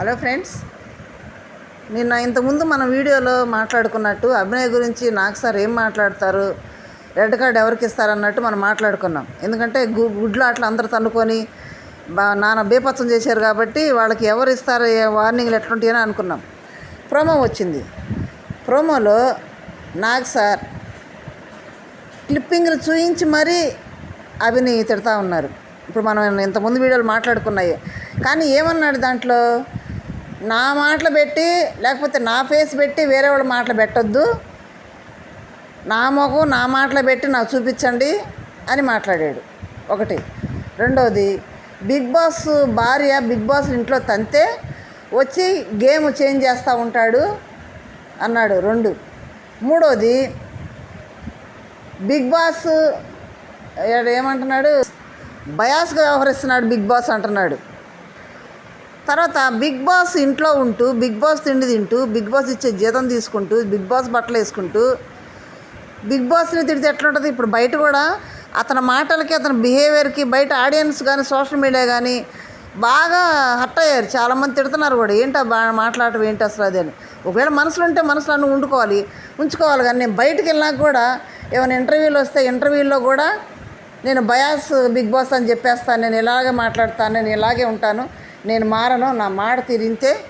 Hello friends నిన్న ఇంతకుముందు మన వీడియోలో మాట్లాడుకున్నట్టు అభినయ్ గురించి నాకు సార్ ఏం మాట్లాడతారు రెడ్ కార్డ్ ఎవరికి ఇస్తారన్నట్టు మనం మాట్లాడుకున్నాం. ఎందుకంటే గు గుడ్లు అట్లా అందరు తన్నుకొని బా నాన్న బేపత్సం చేశారు కాబట్టి వాళ్ళకి ఎవరు ఇస్తారు వార్నింగ్లు ఎట్లుంటాయని అనుకున్నాం. ప్రోమో వచ్చింది. ప్రోమోలో నాగ్ సార్ క్లిప్పింగ్లు చూయించి మరీ అభిని తిడతా ఉన్నారు. ఇప్పుడు మనం ఇంతకుముందు వీడియోలు మాట్లాడుకున్నాయి. కానీ ఏమన్నాడు దాంట్లో? నా మాటలు పెట్టి లేకపోతే నా ఫేస్ పెట్టి వేరే వాళ్ళ మాటలు పెట్టొద్దు. నా ముఖం నా మాటలు పెట్టి నాకు చూపించండి అని మాట్లాడాడు. ఒకటి. రెండవది బిగ్ బాస్ భార్య బిగ్ బాస్ ఇంట్లో తంతే వచ్చి గేమ్ చేంజ్ చేస్తూ ఉంటాడు అన్నాడు రెండు. మూడోది బిగ్ బాస్ ఏమంటున్నాడు? బయాస్గా వ్యవహరిస్తున్నాడు బిగ్ బాస్ అంటున్నాడు. తర్వాత బిగ్ బాస్ ఇంట్లో ఉంటూ బిగ్ బాస్ తిండి తింటూ బిగ్ బాస్ ఇచ్చే జీతం తీసుకుంటూ బిగ్ బాస్ బట్టలు వేసుకుంటూ బిగ్ బాస్ని తిడితే ఎట్లుంటుంది? ఇప్పుడు బయట కూడా అతని మాటలకి అతని బిహేవియర్కి బయట ఆడియన్స్ కానీ సోషల్ మీడియా కానీ బాగా హర్ట్ అయ్యారు. చాలామంది తిడుతున్నారు కూడా. ఏంటో బా మాట్లాడటం ఏంటి అసలు అది అని. ఒకవేళ మనసులో ఉంటే మనసులో అన్నీ ఉండుకోవాలి ఉంచుకోవాలి కానీ నేను బయటికి వెళ్ళినాక కూడా ఏమైనా ఇంటర్వ్యూలు వస్తే ఇంటర్వ్యూల్లో కూడా నేను బయాస్ బిగ్ బాస్ అని చెప్పేస్తాను నేను ఇలాగే మాట్లాడతాను నేను ఇలాగే ఉంటాను. నేను మారను నా మాట తిరిగితే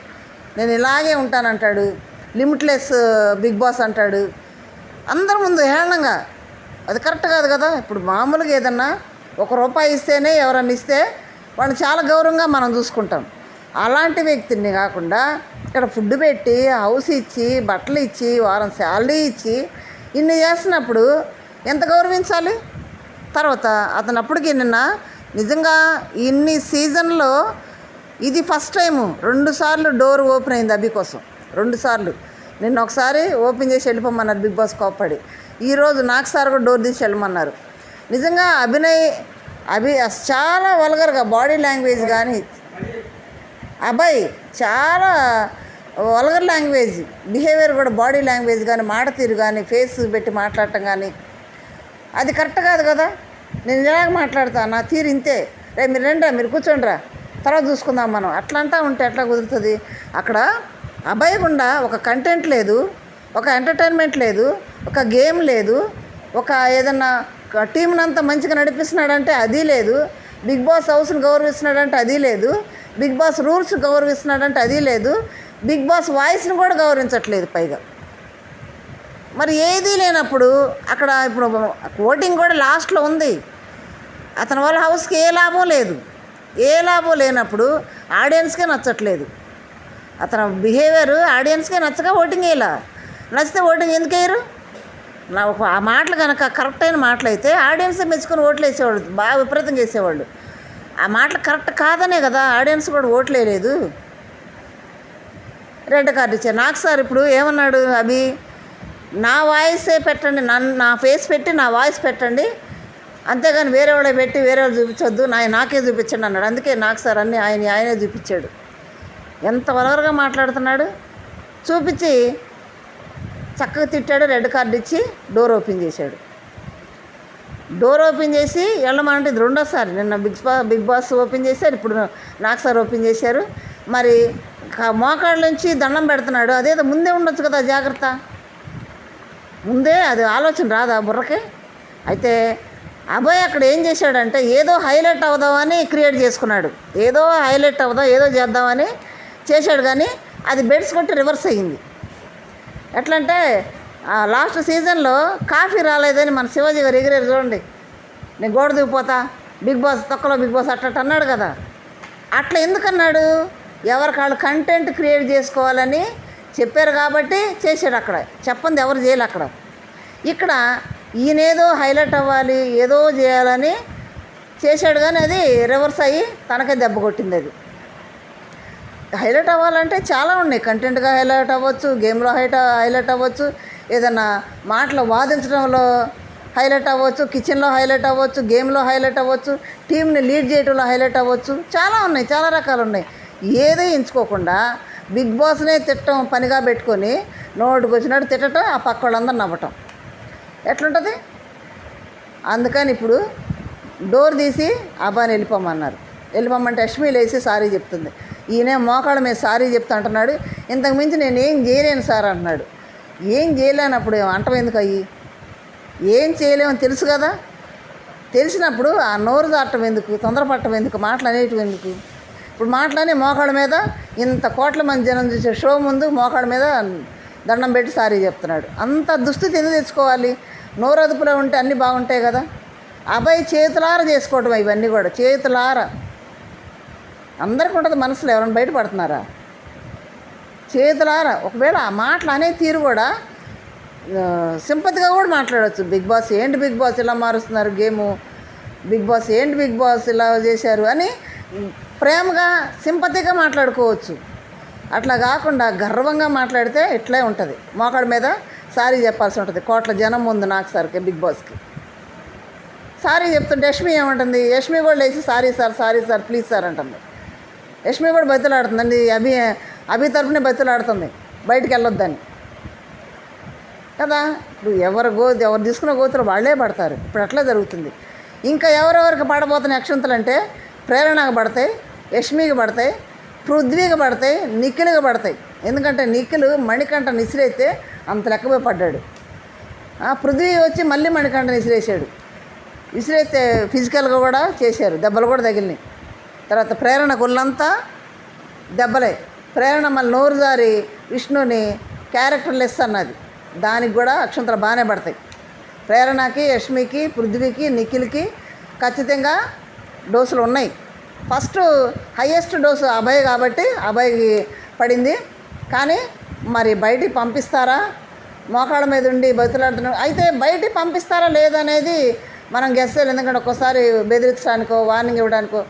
నేను ఇలాగే ఉంటానంటాడు. లిమిట్లెస్ బిగ్ బాస్ అంటాడు. అందరి ముందు హేళనంగా. అది కరెక్ట్ కాదు కదా? ఇప్పుడు మామూలుగా ఏదన్నా ఒక రూపాయి ఇస్తేనే ఎవరన్నా ఇస్తే వాళ్ళు చాలా గౌరవంగా మనం చూసుకుంటాం. అలాంటి వ్యక్తిని కాకుండా ఇక్కడ ఫుడ్ పెట్టి హౌస్ ఇచ్చి బట్టలు ఇచ్చి వారం శాలరీ ఇచ్చి ఇన్ని చేస్తున్నప్పుడు ఎంత గౌరవించాలి? తర్వాత అతను అప్పటికి నిన్న నిజంగా ఇన్ని సీజన్లో ఇది ఫస్ట్ టైము. రెండుసార్లు డోర్ ఓపెన్ అయింది అభి కోసం. రెండు సార్లు. నిన్న ఒకసారి ఓపెన్ చేసి వెళ్ళిపోమన్నారు బిగ్ బాస్ కోప్పడి. ఈరోజు నాకు సార్ కూడా డోర్ తీసి వెళ్ళమన్నారు. నిజంగా అభినయ్ అభి అస్- చాలా వల్గర్గా బాడీ లాంగ్వేజ్ కానీ అబ్బాయి చాలా వల్గర్ లాంగ్వేజ్ బిహేవియర్ కూడా బాడీ లాంగ్వేజ్ కానీ మాట తీరు కానీ ఫేస్ పెట్టి మాట్లాడటం కానీ అది కరెక్ట్ కాదు కదా? నేను ఇలాగ మాట్లాడతాను నా తీరు ఇంతే. రే మీరు రండి మీరు కూర్చోండిరా తర్వాత చూసుకుందాం మనం. అట్లా అంటా ఉంటే ఎట్లా కుదురుతుంది? అక్కడ అభయగుండా ఒక కంటెంట్ లేదు ఒక ఎంటర్టైన్మెంట్ లేదు ఒక గేమ్ లేదు ఒక ఏదన్నా టీంని అంతా మంచిగా నడిపిస్తున్నాడంటే అది లేదు బిగ్ బాస్ హౌస్ని గౌరవిస్తున్నాడంటే అది లేదు బిగ్ బాస్ రూల్స్ గౌరవిస్తున్నాడంటే అది లేదు బిగ్ బాస్ వాయిస్ని కూడా గౌరవించట్లేదు పైగా. మరి ఏదీ లేనప్పుడు అక్కడ ఇప్పుడు ఓటింగ్ కూడా లాస్ట్లో ఉంది. అతని వాళ్ళ హౌస్కి ఏ లాభం లేదు. ఏ లాభం లేనప్పుడు ఆడియన్స్కే నచ్చట్లేదు. అతను బిహేవియర్ ఆడియన్స్కే నచ్చక ఓటింగ్ వేయాల. నచ్చితే ఓటింగ్ ఎందుకు వేయరు? నా ఒక ఆ మాటలు కనుక కరెక్ట్ అయిన మాటలు అయితే ఆడియన్స్ మెచ్చుకొని ఓట్లు వేసేవాళ్ళు బాగా విపరీతంగా వేసేవాళ్ళు ఆ మాటలు కరెక్ట్ కాదనే కదా ఆడియన్స్ కూడా ఓట్లు వేయలేదు. రెడ్ కార్డు ఇచ్చారు. నాకు సార్ ఇప్పుడు ఏమన్నాడు అభి? నా వాయిసే పెట్టండి నన్ను నా ఫేస్ పెట్టి నా వాయిస్ పెట్టండి. అంతేగాని వేరే వాళ్ళ పెట్టి వేరే వాళ్ళు చూపించొద్దు. నా నాకే చూపించండి అన్నాడు. అందుకే నాకు సార్ అన్నీ ఆయన ఆయనే చూపించాడు. ఎంత వలవరగా మాట్లాడుతున్నాడు. చూపించి చక్కగా తిట్టాడు రెడ్ కార్డు ఇచ్చి డోర్ ఓపెన్ చేశాడు. డోర్ ఓపెన్ చేసి వెళ్ళమంటే ఇది రెండోసారి నిన్న బిగ్ బా బిగ్ బాస్ ఓపెన్ చేశారు. ఇప్పుడు నాకు సార్ ఓపెన్ చేశారు. మరి మోకాళ్ళ నుంచి దండం పెడుతున్నాడు. అదేదో ముందే ఉండొచ్చు కదా జాగ్రత్త. ముందే అది ఆలోచన రాదా బుర్రకి? అయితే అబ్బాయి అక్కడ ఏం చేశాడంటే ఏదో హైలైట్ అవుదామని క్రియేట్ చేసుకున్నాడు. ఏదో హైలైట్ అవుదాం ఏదో చేద్దామని చేశాడు కానీ అది బెడ్స్ కొట్టి రివర్స్ అయ్యింది. ఎట్లంటే అంటే లాస్ట్ సీజన్లో కాఫీ రాలేదని మన శివాజీ గారు ఎగిరేరు చూడండి. నేను గోడ దిగిపోతా బిగ్ బాస్ తొక్కలో బిగ్ బాస్ అట్ట అన్నాడు కదా. అట్లా ఎందుకన్నాడు? ఎవరికి వాళ్ళు కంటెంట్ క్రియేట్ చేసుకోవాలని చెప్పారు కాబట్టి చేశాడు అక్కడ. చెప్పంది ఎవరు చేయలే అక్కడ. ఇక్కడ ఈయనేదో హైలైట్ అవ్వాలి ఏదో చేయాలని చేశాడు కానీ అది రివర్స్ అయ్యి తనకే దెబ్బ కొట్టింది అది. హైలైట్ అవ్వాలంటే చాలా ఉన్నాయి. కంటెంట్గా హైలైట్ అవ్వచ్చు గేమ్లో హైట్ హైలైట్ అవ్వచ్చు ఏదైనా మాటలు వాదించడంలో హైలైట్ అవ్వచ్చు కిచెన్లో హైలైట్ అవ్వచ్చు గేమ్లో హైలైట్ అవ్వచ్చు టీంని లీడ్ చేయడంలో హైలైట్ అవ్వచ్చు. చాలా ఉన్నాయి చాలా రకాలు ఉన్నాయి. ఏది ఎంచుకోకుండా బిగ్ బాస్నే తిట్టడం పనిగా పెట్టుకొని నోటికి వచ్చినట్టు తిట్టడం ఆ పక్క వాళ్ళందరూ నవ్వటం. ఎట్లుంటుంది? అందుకని ఇప్పుడు డోర్ తీసి అబ్బాయిని వెళ్ళిపోమన్నారు. వెళ్ళిపోమంటే అశ్మి లేచి సారీ చెప్తుంది. ఈయన మోకాళ్ళ మీద సారీ చెప్తా అంటున్నాడు ఇంతకు మించి నేను ఏం చేయలేను సార్ అంటున్నాడు ఏం చేయలేనప్పుడు అంటం ఎందుకు అయ్యి? ఏం చేయలేమని తెలుసు కదా. తెలిసినప్పుడు ఆ నోరు దాటం ఎందుకు? తొందరపడటం ఎందుకు? మాటలు అనేటివి ఎందుకు? ఇప్పుడు మాటలని మోకాళ్ళ మీద ఇంత కోట్ల మంది జనం చూసే షో ముందు మోకాళ్ళ మీద దండం పెట్టి సారీ చెప్తున్నాడు. అంత దుస్థితి ఎందుకు తెచ్చుకోవాలి? నోరు అదుపులో ఉంటే అన్నీ బాగుంటాయి కదా. అబ్బాయి చేతులార చేసుకోవటం ఇవన్నీ కూడా చేతులార. అందరికి ఉంటుంది మనసులో ఎవరైనా బయటపడుతున్నారా? చేతులార. ఒకవేళ ఆ మాటలు అనే తీరు కూడా సింపతిగా కూడా మాట్లాడవచ్చు బిగ్ బాస్ ఏంటి బిగ్ బాస్ ఇలా మారుస్తున్నారు గేము? బిగ్ బాస్ ఏంటి బిగ్ బాస్ ఇలా చేశారు అని ప్రేమగా సింపతిగా మాట్లాడుకోవచ్చు. అట్లా కాకుండా గర్వంగా మాట్లాడితే ఇట్లే ఉంటుంది. మోకాడి మీద సారీ చెప్పాల్సి ఉంటుంది. కోట్ల జనం ముందు నాకు సార్కి బిగ్ బాస్కి. సారీ చెప్తుంటే యష్మి ఏమంటుంది? యష్మి కూడా లేచి sorry sir sorry sir please sir అంటుంది. యష్మి కూడా బతులాడుతుందండి. అభి అభి తరఫునే బతులాడుతుంది. బయటికి వెళ్ళొద్దని. కదా? ఇప్పుడు ఎవరు గో ఎవరు తీసుకున్న గోతులు వాళ్ళే పడతారు. ఇప్పుడు అట్లా జరుగుతుంది. ఇంకా ఎవరెవరికి పడబోతున్న అక్షంతలు అంటే ప్రేరణకు పడతాయి యష్మికి పడతాయి పృథ్వీకి పడతాయి నిఖిల్కి పడతాయి. ఎందుకంటే నిఖిల్ మణికంఠ నిసిరైతే అంత లెక్కపోయి పడ్డాడు. ఆ పృథ్వీ వచ్చి మళ్ళీ మణికంఠ నిసిరేసాడు విసిరైతే ఫిజికల్గా కూడా చేశారు దెబ్బలు కూడా తగిలినాయి. తర్వాత ప్రేరణ గుళ్ళంతా దెబ్బలే. ప్రేరణ మళ్ళీ నోరు జారి విష్ణుని క్యారెక్టర్ లెస్ అన్నది. దానికి కూడా అక్షంతలు బాగానే పడతాయి. ప్రేరణకి యష్మికి పృథ్వీకి నిఖిల్కి ఖచ్చితంగా డోసులు ఉన్నాయి. ఫస్ట్ హయ్యెస్ట్ డోసు అభయ్ కాబట్టి అభయ్కి పడింది. కానీ మరి బయటికి పంపిస్తారా? మోకాళ్ళ మీద ఉండి బతులాడుతున్నారు అయితే బయటికి పంపిస్తారా లేదనేది మనం గెస్ చేయాలి. ఎందుకంటే ఒక్కోసారి బెదిరించడానికో వార్నింగ్ ఇవ్వడానికో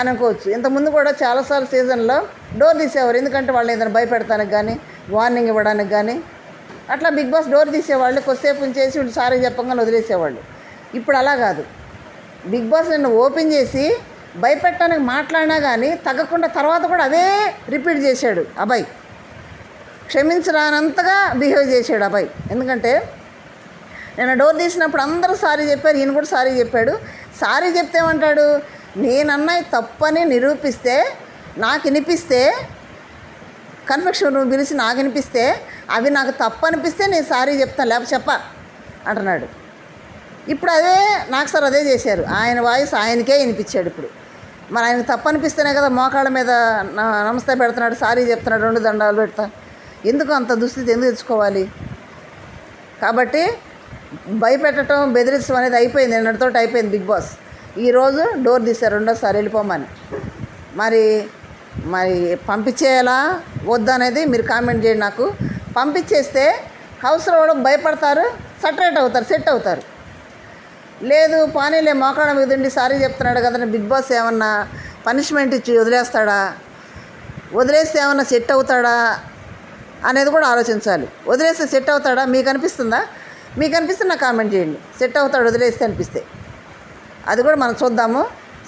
అనుకోవచ్చు. ఇంతకుముందు కూడా చాలాసార్లు సీజన్లో డోర్ తీసేవారు. ఎందుకంటే వాళ్ళు ఏదైనా భయపెడతానికి కానీ వార్నింగ్ ఇవ్వడానికి కానీ. అట్లా బిగ్ బాస్ డోర్ తీసేవాళ్ళు కొద్దిసేపు ఉంచేసి వీళ్ళు సారీ చెప్పగానే వదిలేసేవాళ్ళు. ఇప్పుడు అలా కాదు. బిగ్ బాస్ నిన్ను ఓపెన్ చేసి భయపెట్టడానికి మాట్లాడినా కానీ తగ్గకుండా తర్వాత కూడా అవే రిపీట్ చేశాడు అబ్బాయి క్షమించరానంతగా బిహేవ్ చేసాడు అబ్బాయి. ఎందుకంటే నేను డోర్ తీసినప్పుడు అందరూ సారీ చెప్పారు ఈయన కూడా సారీ చెప్పాడు. సారీ చెప్తేమంటాడు నేనన్నయ్య తప్పని నిరూపిస్తే నాకు వినిపిస్తే కన్ఫెక్షన్ నువ్వు పిలిచి నాకు వినిపిస్తే అవి నాకు తప్పు అనిపిస్తే నేను సారీ చెప్తాను లేకపోతే చెప్ప అంటున్నాడు. ఇప్పుడు అదే నాకు సార్ అదే చేశారు. ఆయన వాయిస్ ఆయనకే వినిపించాడు ఇప్పుడు. మరి ఆయనకు తప్పు అనిపిస్తేనే కదా మోకాళ్ళ మీద నమస్తే పెడుతున్నాడు సారీ చెప్తున్నాడు రెండు దండాలు పెడతా ఎందుకు అంత దుస్థితి ఎందుకు తెచ్చుకోవాలి? కాబట్టి భయపెట్టడం బెదిరించడం అనేది అయిపోయింది నిన్నటితో అయిపోయింది బిగ్ బాస్. ఈరోజు డోర్ తీశారు రెండోసారి వెళ్ళిపోమని. మరి మరి పంపించేయాలా? వద్దనేది మీరు కామెంట్ చేయండి నాకు. పంపించేస్తే హౌస్లో కూడా భయపడతారు సటరేట్ అవుతారు సెట్ అవుతారు. లేదు పానీలే మోకాడం మీద సారీ చెప్తున్నాడు కదా బిగ్ బాస్ ఏమన్నా పనిష్మెంట్ ఇచ్చి వదిలేస్తాడా? వదిలేస్తే ఏమన్నా సెట్ అవుతాడా? అనేది కూడా ఆలోచించాలి. వదిలేస్తే సెట్ అవుతాడా? మీకు అనిపిస్తుందా? మీకు అనిపిస్తే నాకు కామెంట్ చేయండి. సెట్ అవుతాడు వదిలేస్తే అనిపిస్తే. అది కూడా మనం చూద్దాము.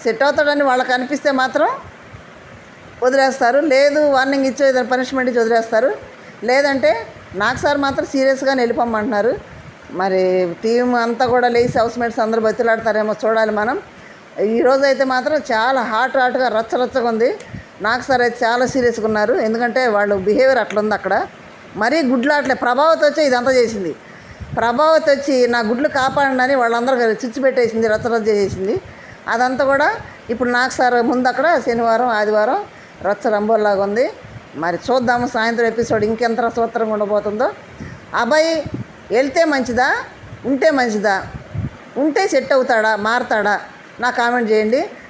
సెట్ అవుతాడని వాళ్ళకి అనిపిస్తే మాత్రం వదిలేస్తారు. లేదు వార్నింగ్ ఇచ్చి ఏదైనా పనిష్మెంట్ ఇచ్చి వదిలేస్తారు. లేదంటే నాకు సార్ మాత్రం సీరియస్గా వెళ్ళిపోమంటున్నారు. మరి టీం అంతా కూడా లేచి హౌస్ మేట్స్ అందరూ బతిలాడతారేమో చూడాలి మనం. ఈరోజు అయితే మాత్రం చాలా హాట్ హాట్గా రచ్చ రచ్చగా ఉంది. నాకు సార్ అయితే చాలా సీరియస్గా ఉన్నారు. ఎందుకంటే వాళ్ళు బిహేవియర్ అట్లా ఉంది అక్కడ. మరీ గుడ్లాట్లే ప్రభావత్ వచ్చి ఇదంతా చేసింది. ప్రభావతి వచ్చి నా గుడ్లు కాపాడనని వాళ్ళందరూ చిచ్చు పెట్టేసింది రచ్చరచ్చ చేసేసింది చేసింది. అదంతా కూడా ఇప్పుడు నాకు సార్ ముందు అక్కడ శనివారం ఆదివారం రచ్చ రంబోల్లాగా ఉంది. మరి చూద్దాము సాయంత్రం ఎపిసోడ్ ఇంకెంత రసవత్తరంగా ఉండబోతుందో. అబ్బాయి వెళ్తే మంచిదా? ఉంటే మంచిదా? ఉంటే సెట్ అవుతాడా? మారతాడా? నా కామెంట్ చేయండి.